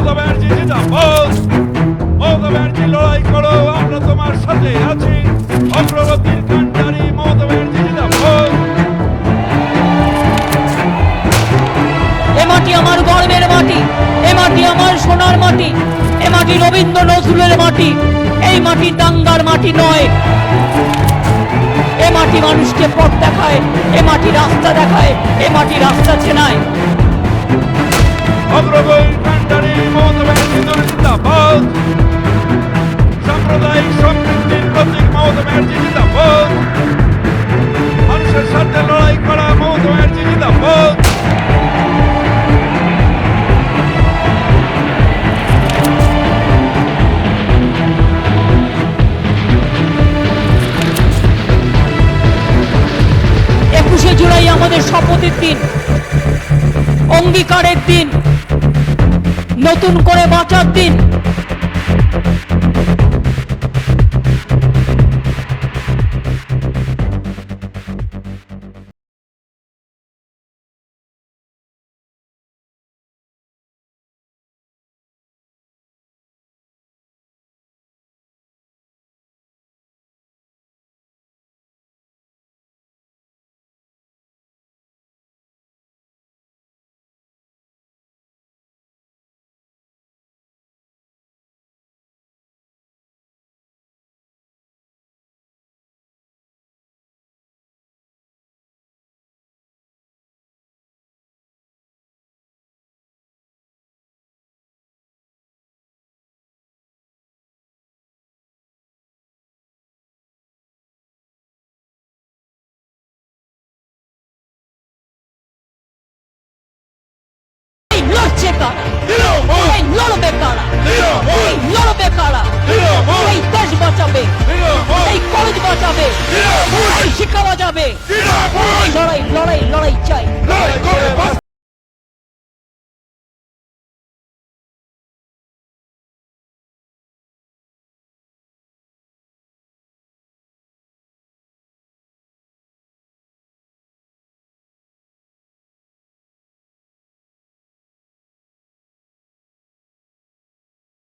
মমতা ব্যানার্জি জিন্দাবাদ। মমতা ব্যানার্জি লড়াই করো, আমরা তোমার সাথে আছি। অগ্রগতির কান্ডারি মমতা ব্যানার্জি জিন্দাবাদ। এ মাটি আমার গর্বের মাটি, এ মাটি আমার সোনার মাটি, এ মাটি রবীন্দ্র নজরুলের মাটি, এই মাটি দাঙ্গার মাটি নয়। এ মাটি মানুষকে পথ দেখায়, এ মাটি রাস্তা দেখায়, এ মাটি রাস্তা চেনায়। অগ্রগতির কান্ডারি মমতা ব্যানার্জি জিন্দাবাদ সাম্প্রদায়িক সম্পৃক্তির প্রতীক মমতা ব্যানার্জি জিন্দাবাদ মানুষের সাথে লড়াই করা মমতা ব্যানার্জি জিন্দাবাদ একুশে জুলাই আমাদের শপথের দিন, অঙ্গীকারের দিন। নতুন করে বাঁচার দিন। কারা এই লড়বে কারা এই লড়বে কারা এই দেশ বাঁচাবে এই কলেজ বাঁচাবে এই শিক্ষা বাঁচাবে লড়াই লড়াই লড়াই চাই